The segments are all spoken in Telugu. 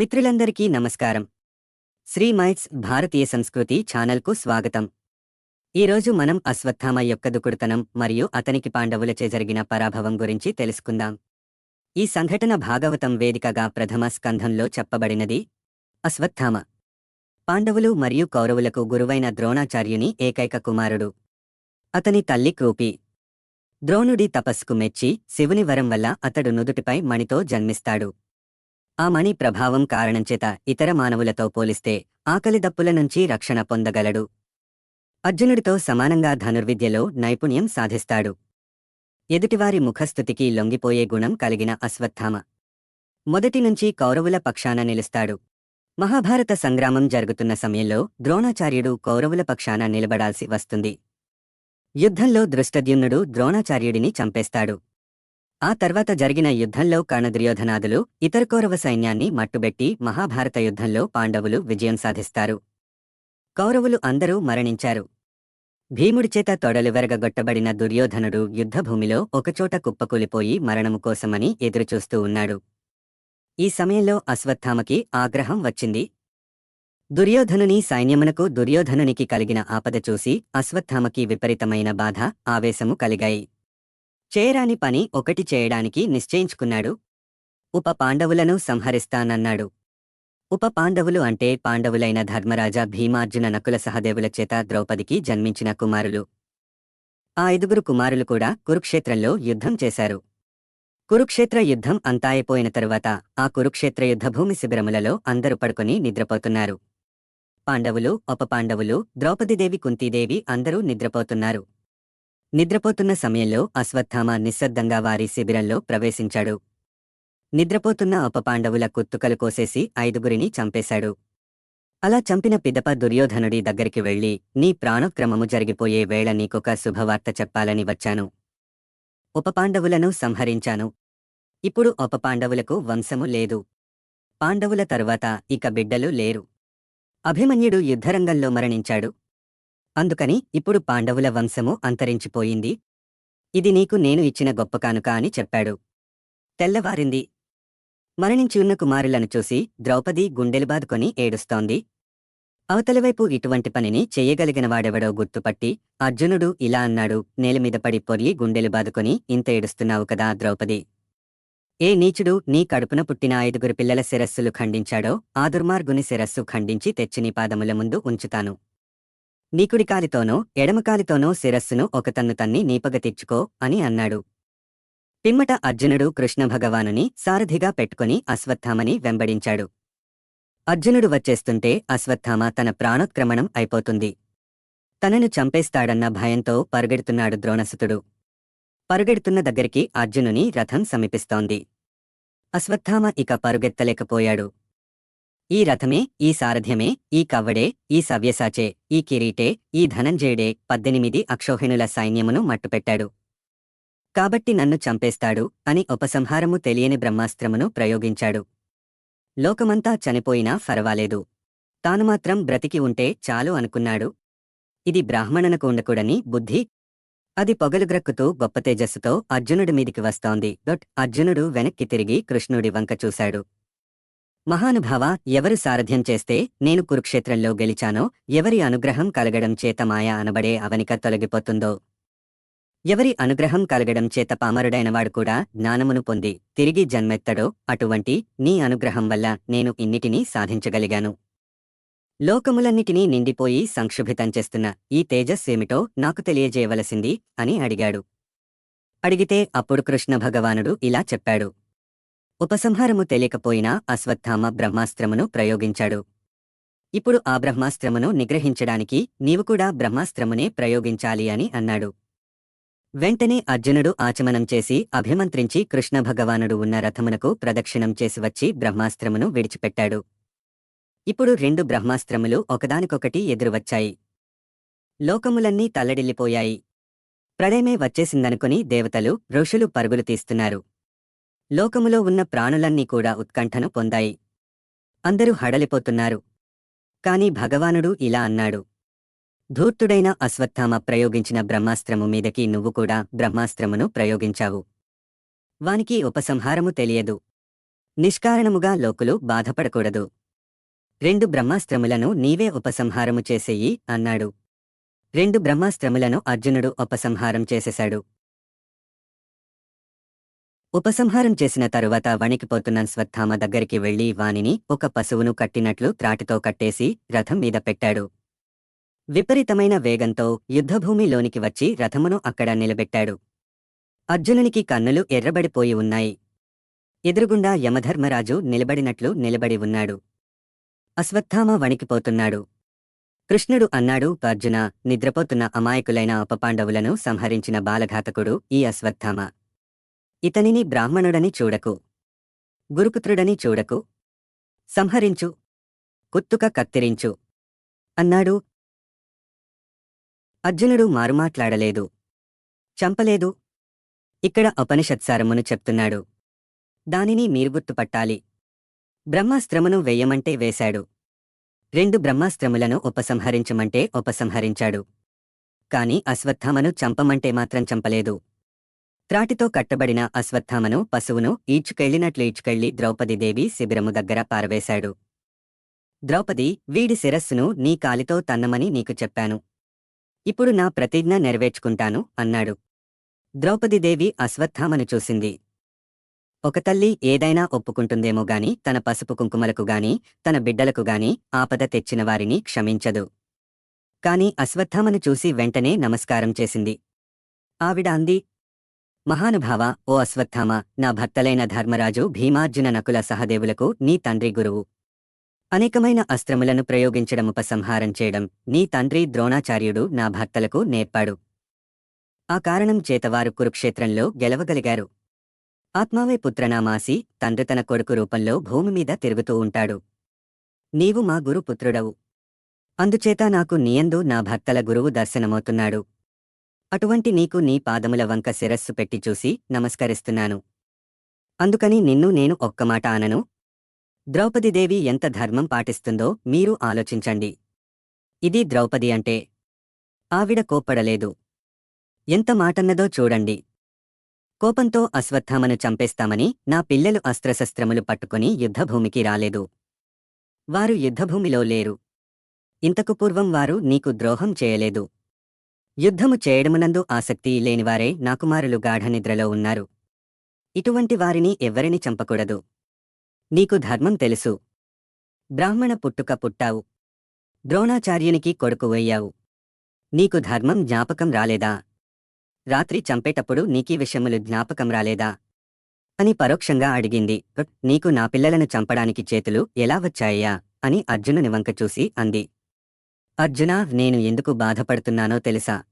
మిత్రులందరికీ నమస్కారం. శ్రీ మైట్స్ భారతీయ సంస్కృతి ఛానల్కు స్వాగతం. ఈరోజు మనం అశ్వత్థామ యొక్క దుకుడుతనం మరియు అతనికి పాండవులచే జరిగిన పరాభవం గురించి తెలుసుకుందాం. ఈ సంఘటన భాగవతం వేదికగా ప్రథమ స్కంధంలో చెప్పబడినది అశ్వత్థామ. పాండవులు మరియు కౌరవులకు గురువైన ద్రోణాచార్యుని ఏకైక కుమారుడు. అతని తల్లి క్రూపి ద్రోణుడి తపస్సుకు మెచ్చి శివుని వరం వల్ల అతడు నుదుటిపై మణితో జన్మిస్తాడు. ఆ మణి ప్రభావం కారణంచేత ఇతర మానవులతో పోలిస్తే ఆకలి దప్పుల నుంచి రక్షణ పొందగలడు. అర్జునుడితో సమానంగా ధనుర్విద్యలో నైపుణ్యం సాధిస్తాడు. ఎదుటివారి ముఖస్థుతికి లొంగిపోయే గుణం కలిగిన అశ్వత్థామ. మొదటి నుంచి కౌరవుల పక్షాన నిలుస్తాడు. మహాభారత సంగ్రామం జరుగుతున్న సమయంలో ద్రోణాచార్యుడు కౌరవుల పక్షాన నిలబడాల్సి వస్తుంది. యుద్ధంలో దృష్టద్యుమ్నుడు ద్రోణాచార్యుడిని చంపేస్తాడు. ఆ తర్వాత జరిగిన యుద్ధంలో కర్ణదుర్యోధనాదులు ఇతర కౌరవ సైన్యాన్ని మట్టుబెట్టి మహాభారత యుద్ధంలో పాండవులు విజయం సాధిస్తారు. కౌరవులు అందరూ మరణించారు. భీముడిచేత తొడలు వెరగగొట్టబడిన దుర్యోధనుడు యుద్ధభూమిలో ఒకచోట కుప్పకూలిపోయి మరణము కోసమని ఎదురుచూస్తూ ఉన్నాడు. ఈ సమయంలో అశ్వత్థామకి ఆగ్రహం వచ్చింది. దుర్యోధనుని సైన్యమునకు దుర్యోధనునికి కలిగిన ఆపద చూసి అశ్వత్థామకి విపరీతమైన బాధ ఆవేశము కలిగాయి. చేయరాని పని ఒకటి చేయడానికి నిశ్చయించుకున్నాడు. ఉప పాండవులను సంహరిస్తానన్నాడు. ఉప పాండవులు అంటే పాండవులైన ధర్మరాజ భీమార్జున నకుల సహదేవుల చేత ద్రౌపదికి జన్మించిన కుమారులు. ఆ ఐదుగురు కుమారులు కూడా కురుక్షేత్రంలో యుద్ధం చేశారు. కురుక్షేత్ర యుద్ధం అంతాయిపోయిన తరువాత ఆ కురుక్షేత్ర యుద్ధభూమి శిబిరములలో అందరూ పడుకొని నిద్రపోతున్నారు. పాండవులు ఉప పాండవులు ద్రౌపదిదేవి కుంతీదేవి అందరూ నిద్రపోతున్నారు. నిద్రపోతున్న సమయంలో అశ్వత్థామ నిశ్శబ్దంగా వారి శిబిరంలో ప్రవేశించాడు. నిద్రపోతున్న అపపాండవుల కుత్తుకలు కోసేసి ఐదుగురిని చంపేశాడు. అలా చంపిన పిదప దుర్యోధనుడి దగ్గరికి వెళ్ళి నీ ప్రాణక్రమము జరిగిపోయే వేళ నీకొక శుభవార్త చెప్పాలని వచ్చాను. ఉపపాండవులను సంహరించాను. ఇప్పుడు ఉపపాండవులకు వంశము లేదు. పాండవుల తరువాత ఇక బిడ్డలు లేరు. అభిమన్యుడు యుద్ధరంగంలో మరణించాడు. అందుకని ఇప్పుడు పాండవుల వంశము అంతరించిపోయింది. ఇది నీకు నేను ఇచ్చిన గొప్ప కానుక అని చెప్పాడు. తెల్లవారింది. మరణించి ఉన్న కుమారులను చూసి ద్రౌపది గుండెలు బాదుకొని ఏడుస్తోంది. అవతలివైపు ఇటువంటి పనిని చేయగలిగినవాడెవడో గుర్తుపట్టి అర్జునుడు ఇలా అన్నాడు నేలమీద పడి పొర్లి గుండెలు బాదుకొని ఇంత ఏడుస్తున్నావు కదా ద్రౌపది. ఏ నీచుడు నీ కడుపున పుట్టిన ఐదుగురు పిల్లల శిరస్సులు ఖండించాడో ఆ దుర్మార్గుని శిరస్సు ఖండించి తెచ్చి నీ పాదముల ముందు ఉంచుతాను. నీకుడికాలితోనో ఎడమకాలితోనో శిరస్సును ఒక తన్ను తన్ని నీపగ తెచ్చుకో అని అన్నాడు. పిమ్మట అర్జునుడు కృష్ణ భగవానుని సారథిగా పెట్టుకుని అశ్వత్థామని వెంబడించాడు. అర్జునుడు వచ్చేస్తుంటే అశ్వత్థామ తన ప్రాణోత్క్రమణం అయిపోతుంది. తనను చంపేస్తాడన్న భయంతో పరుగెడుతున్నాడు ద్రోణసుతుడు. పరుగెడుతున్న దగ్గరికి అర్జునుని రథం సమీపిస్తోంది. అశ్వత్థామ ఇక పరుగెత్తలేకపోయాడు. ఈ రథమే ఈ సారథ్యమే ఈ కవ్వడే ఈ సవ్యసాచే ఈ కిరీటే ఈ ధనంజయుడే పద్దెనిమిది అక్షోహిణుల సైన్యమును మట్టుపెట్టాడు. కాబట్టి నన్ను చంపేస్తాడు అని ఉపసంహారము తెలియని బ్రహ్మాస్త్రమును ప్రయోగించాడు. లోకమంతా చనిపోయినా ఫరవాలేదు. తాను మాత్రం బ్రతికి ఉంటే చాలు అనుకున్నాడు. ఇది బ్రాహ్మణనకు ఉండకూడని బుద్ధి. అది పొగలుగ్రక్కుతూ గొప్ప తేజస్సుతో అర్జునుడి మీదికి వస్తోంది. దొట్ అర్జునుడు వెనక్కి తిరిగి కృష్ణుడి వంక చూశాడు. మహానుభావ ఎవరు సారథ్యం చేస్తే నేను కురుక్షేత్రంలో గెలిచానో ఎవరి అనుగ్రహం కలగడం చేత మాయ అనబడే అవనిక తొలగిపోతుందో? ఎవరి అనుగ్రహం కలగడం చేత పామరుడైనవాడు కూడా జ్ఞానమును పొంది తిరిగి జన్మెత్తడో అటువంటి నీ అనుగ్రహం వల్ల నేను ఇన్నిటినీ సాధించగలిగాను. లోకములన్నిటినీ నిండిపోయి సంక్షుభితం చేస్తున్న ఈ తేజస్సేమిటో నాకు తెలియజేయవలసింది అని అడిగాడు. అడిగితే అప్పుడు కృష్ణ భగవానుడు ఇలా చెప్పాడు. ఉపసంహారము తెలియకపోయినా అశ్వత్థామ బ్రహ్మాస్త్రమును ప్రయోగించాడు. ఇప్పుడు ఆ బ్రహ్మాస్త్రమును నిగ్రహించడానికి నీవు కూడా బ్రహ్మాస్త్రమునే ప్రయోగించాలి అని అన్నాడు. వెంటనే అర్జునుడు ఆచమనం చేసి అభిమంత్రించి కృష్ణ భగవానుడు ఉన్న రథమునకు ప్రదక్షిణం చేసి వచ్చి బ్రహ్మాస్త్రమును విడిచిపెట్టాడు. ఇప్పుడు రెండు బ్రహ్మాస్త్రములు ఒకదానికొకటి ఎదురువచ్చాయి. లోకములన్నీ తల్లడిల్లిపోయాయి. ప్రళయమే వచ్చేసిందనుకుని దేవతలు ఋషులు పరుగులు తీస్తున్నారు. లోకములో ఉన్న ప్రాణులన్నీ కూడా ఉత్కంఠను పొందాయి. అందరూ హడలిపోతున్నారు. కాని భగవానుడు ఇలా అన్నాడు. ధూర్తుడైన అశ్వత్థామ ప్రయోగించిన బ్రహ్మాస్త్రము మీదకి నువ్వు కూడా బ్రహ్మాస్త్రమును ప్రయోగించావు. వానికి ఉపసంహారము తెలియదు. నిష్కారణముగా లోకులు బాధపడకూడదు. రెండు బ్రహ్మాస్త్రములను నీవే ఉపసంహారము చేసేయి అన్నాడు. రెండు బ్రహ్మాస్త్రములను అర్జునుడు ఉపసంహారం చేసేశాడు. ఉపసంహారం చేసిన తరువాత వణికిపోతున్న స్వత్థామ దగ్గరికి వెళ్ళి వానిని ఒక పశువును కట్టినట్లు త్రాటితో కట్టేసి రథం మీద పెట్టాడు. విపరీతమైన వేగంతో యుద్ధభూమిలోనికి వచ్చి రథమును అక్కడ నిలబెట్టాడు. అర్జునునికి కన్నులు ఎర్రబడిపోయి ఉన్నాయి. ఎదురుగుండా యమధర్మరాజు నిలబడినట్లు నిలబడి ఉన్నాడు. అశ్వత్థామ వణికిపోతున్నాడు. కృష్ణుడు అన్నాడు అర్జున నిద్రపోతున్న అమాయకులైన అపపాండవులను సంహరించిన బాలఘాతకుడు ఈ అశ్వత్థామ ఇతనిని బ్రాహ్మణుడని చూడకు. గురుపుత్రుడని చూడకు. సంహరించు. కుత్తుక కత్తిరించు. అన్నాడు. అర్జునుడు మారుమాట్లాడలేదు. చంపలేదు. ఇక్కడ ఉపనిషత్సారమును చెప్తున్నాడు. దానిని మీరు గుర్తుపట్టాలి. బ్రహ్మాస్త్రమును వేయమంటే వేశాడు. రెండు బ్రహ్మాస్త్రములను ఉపసంహరించమంటే ఉపసంహరించాడు. కాని అశ్వత్థామను చంపమంటే మాత్రం చంపలేదు. త్రాటితో కట్టబడిన అశ్వత్థామను పశువును ఈడ్చుకెళ్ళినట్లు ఈడ్చుకెళ్ళి ద్రౌపదీదేవి శిబిరము దగ్గర పారవేశాడు. ద్రౌపది వీడి శిరస్సును నీ కాలితో తన్నమని నీకు చెప్పాను. ఇప్పుడు నా ప్రతిజ్ఞ నెరవేర్చుకుంటాను అన్నాడు. ద్రౌపదీదేవి అశ్వత్థామను చూసింది. ఒక తల్లి ఏదైనా ఒప్పుకుంటుందేమో గాని తన పసుపు కుంకుమలకు గాని తన బిడ్డలకు గాని ఆపద తెచ్చిన వారిని క్షమించదు. కాని అశ్వత్థామను చూసి వెంటనే నమస్కారం చేసింది. ఆవిడ అంది మహానుభావ ఓ అశ్వత్థామ నా భర్తలైన ధర్మరాజు భీమార్జున నకుల సహదేవులకు నీ తండ్రి గురువు. అనేకమైన అస్త్రములను ప్రయోగించడం ఉపసంహారం చేయడం నీ తండ్రి ద్రోణాచార్యుడు నా భర్తలకు నేర్పాడు. ఆ కారణం చేతవారు కురుక్షేత్రంలో గెలవగలిగారు. ఆత్మావే పుత్రనామాసి తండ్రి తన కొడుకు రూపంలో భూమి మీద తిరుగుతూ ఉంటాడు. నీవు మా గురు పుత్రుడవు అందుచేత నాకు నీయందు నా భర్తల గురువు దర్శనమవుతున్నాడు. అటువంటి నీకు నీ పాదముల వంక శిరస్సు పెట్టి చూసి నమస్కరిస్తున్నాను. అందుకని నిన్ను నేను ఒక్క మాట అనను. ద్రౌపదిదేవి ఎంత ధర్మం పాటిస్తుందో మీరు ఆలోచించండి. ఇది ద్రౌపది అంటే ఆవిడ కోప్పడలేదు. ఎంత మాటన్నదో చూడండి. కోపంతో అశ్వత్థామను చంపేస్తామని నా పిల్లలు అస్త్రశస్త్రములు పట్టుకుని యుద్ధభూమికి రాలేదు. వారు యుద్ధభూమిలో లేరు. ఇంతకు పూర్వం వారు నీకు ద్రోహం చేయలేదు. యుద్ధము చేయడమునందు ఆసక్తి లేనివారే నాకుమారులు గాఢనిద్రలో ఉన్నారు. ఇటువంటి వారిని ఎవ్వరిని చంపకూడదు. నీకు ధర్మం తెలుసు. బ్రాహ్మణ పుట్టుక పుట్టావు. ద్రోణాచార్యునికి కొడుకు అయ్యావు. నీకు ధర్మం జ్ఞాపకం రాలేదా? రాత్రి చంపేటప్పుడు నీకీ విషయములు జ్ఞాపకం రాలేదా? అని పరోక్షంగా అడిగింది. నీకు నా పిల్లలను చంపడానికి చేతులు ఎలా వచ్చాయ్యా? అని అర్జునుని వంక చూసి అంది. అర్జునా నేను ఎందుకు బాధపడుతున్నానో తెలుసా?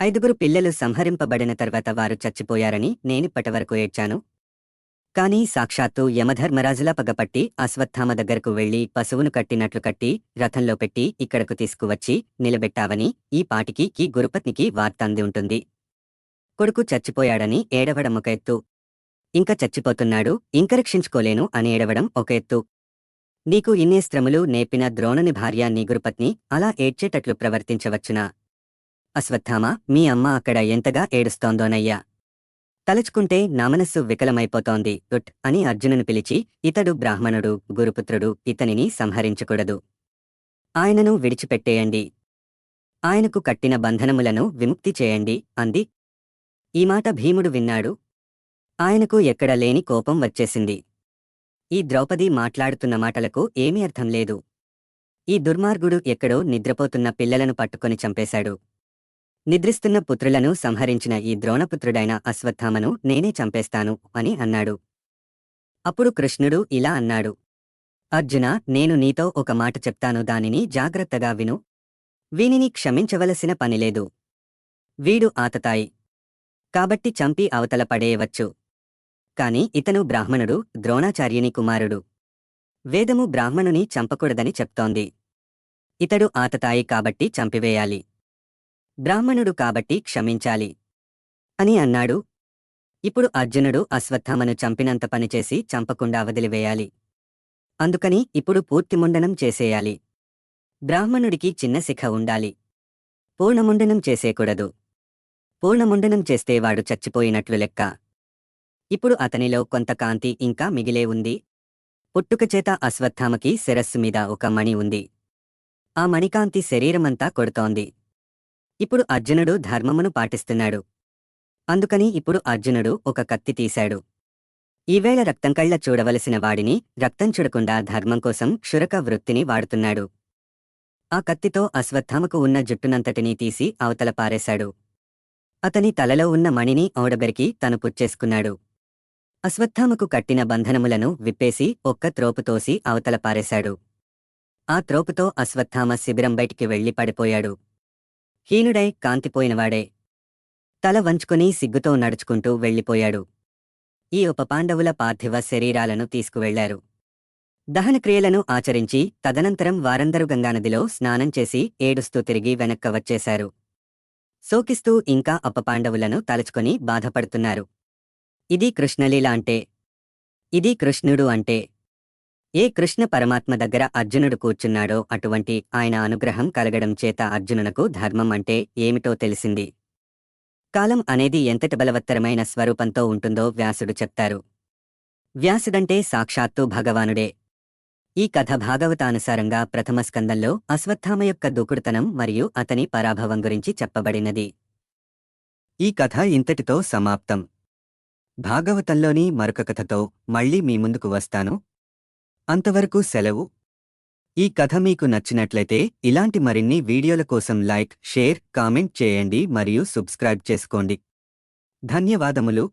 ఐదుగురు పిల్లలు సంహరింపబడిన తర్వాత వారు చచ్చిపోయారని నేనిప్పటివరకు ఏడ్చాను. కాని సాక్షాత్తు యమధర్మరాజులా పగపట్టి అశ్వత్థామ దగ్గరకు వెళ్ళి పశువును కట్టినట్లు కట్టి రథంలో పెట్టి ఇక్కడకు తీసుకువచ్చి నిలబెట్టావని ఈ పాటికి ఈ గురుపత్నికి వార్త అంది ఉంటుంది. కొడుకు చచ్చిపోయాడని ఏడవడం ఒక ఎత్తు. ఇంక చచ్చిపోతున్నాడు ఇంక రక్షించుకోలేను అని ఏడవడం ఒక ఎత్తు. నీకు ఇన్నేస్త్రములు నేపిన ద్రోణుని భార్య నీ గురుపత్ని అలా ఏడ్చేటట్లు ప్రవర్తించవచ్చునా? అశ్వత్థామ మీ అమ్మ అక్కడ ఎంతగా ఏడుస్తోందోనయ్యా. తలుచుకుంటే నా మనస్సు వికలమైపోతోంది. ఉట్ అని అర్జునును పిలిచి ఇతడు బ్రాహ్మణుడు గురుపుత్రుడు ఇతనిని సంహరించకూడదు. ఆయనను విడిచిపెట్టేయండి. ఆయనకు కట్టిన బంధనములను విముక్తి చేయండి అంది. ఈ మాట భీముడు విన్నాడు. ఆయనకు ఎక్కడ లేని కోపం వచ్చేసింది. ఈ ద్రౌపది మాట్లాడుతున్న మాటలకు ఏమీ అర్థం లేదు. ఈ దుర్మార్గుడు ఎక్కడో నిద్రపోతున్న పిల్లలను పట్టుకొని చంపేశాడు. నిద్రిస్తున్న పుత్రులను సంహరించిన ఈ ద్రోణపుత్రుడైన అశ్వత్థామను నేనే చంపేస్తాను అని అన్నాడు. అప్పుడు కృష్ణుడు ఇలా అన్నాడు. అర్జున నేను నీతో ఒక మాట చెప్తాను దానిని జాగ్రత్తగా విను. వీనిని క్షమించవలసిన పనిలేదు వీడు ఆతతాయి. కాబట్టి చంపి అవతల పడేయవచ్చు. కాని ఇతను బ్రాహ్మణుడు ద్రోణాచార్యుని కుమారుడు. వేదము బ్రాహ్మణుని చంపకూడదని చెప్తోంది. ఇతడు ఆతతాయి కాబట్టి చంపివేయాలి. బ్రాహ్మణుడు కాబట్టి క్షమించాలి. అని అన్నాడు. ఇప్పుడు అర్జునుడు అశ్వత్థామను చంపినంత పనిచేసి చంపకుండా వదిలివేయాలి. అందుకని ఇప్పుడు పూర్తి ముండనం చేసేయాలి. బ్రాహ్మణుడికి చిన్న శిఖ ఉండాలి. పూర్ణముండనం చేసేకూడదు. పూర్ణముండనం చేస్తే వాడు చచ్చిపోయినట్లు లెక్క. ఇప్పుడు అతనిలో కొంత కాంతి ఇంకా మిగిలే ఉంది. పుట్టుకచేత అశ్వత్థామకి శిరస్సు మీద ఒక మణి ఉంది. ఆ మణికాంతి శరీరమంతా కొడుతోంది. ఇప్పుడు అర్జునుడు ధర్మమును పాటిస్తున్నాడు. అందుకని ఇప్పుడు అర్జునుడు ఒక కత్తి తీశాడు. ఈవేళ రక్తంకళ్ళ చూడవలసిన వాడిని రక్తం చూడకుండా ధర్మం కోసం క్షురక వృత్తిని వాడుతున్నాడు. ఆ కత్తితో అశ్వత్థామకు ఉన్న జుట్టునంతటినీ తీసి అవతల పారేశాడు. అతని తలలో ఉన్న మణిని ఓడబెరికి తను పుచ్చేసుకున్నాడు. అశ్వత్థామకు కట్టిన బంధనములను విప్పేసి ఒక్క త్రోపు తోసి అవతల పారేశాడు. ఆ త్రోపుతో అశ్వత్థామ శిబిరం బయటికి వెళ్ళి పడిపోయాడు. హీనుడై కాంతిపోయినవాడే. తల వంచుకుని సిగ్గుతో నడుచుకుంటూ వెళ్ళిపోయాడు. ఈ ఉపపాండవుల పార్థివ శరీరాలను తీసుకువెళ్ళారు. దహనక్రియలను ఆచరించి తదనంతరం వారందరూ గంగానదిలో స్నానం చేసి ఏడుస్తూ తిరిగి వెనక్క వచ్చేశారు. శోకిస్తూ ఇంకా అపపాండవులను తలుచుకొని బాధపడుతున్నారు. ఇది కృష్ణలీల అంటే. ఇది కృష్ణుడు అంటే. ఏ కృష్ణ పరమాత్మ దగ్గర అర్జునుడు కూర్చున్నాడో అటువంటి ఆయన అనుగ్రహం కలగడం చేత అర్జునునకు ధర్మం అంటే ఏమిటో తెలిసింది. కాలం అనేది ఎంతటి బలవత్తరమైన స్వరూపంతో ఉంటుందో వ్యాసుడు చెప్తారు. వ్యాసుడంటే సాక్షాత్తు భగవానుడే. ఈ కథ భాగవతానుసారంగా ప్రథమ స్కందంలో అశ్వత్థామ యొక్క దూకుడుతనం మరియు అతని పరాభవం గురించి చెప్పబడినది. ఈ కథ ఇంతటితో సమాప్తం. భాగవతంలోని మరొక కథతో మళ్ళీ మీ ముందుకు వస్తాను. అంతవరకు సెలవు. ఈ కథ మీకు నచ్చినట్లయితే ఇలాంటి మరిన్ని వీడియోల కోసం లైక్ షేర్ కామెంట్ చేయండి మరియు సబ్స్క్రైబ్ చేసుకోండి. ధన్యవాదములు.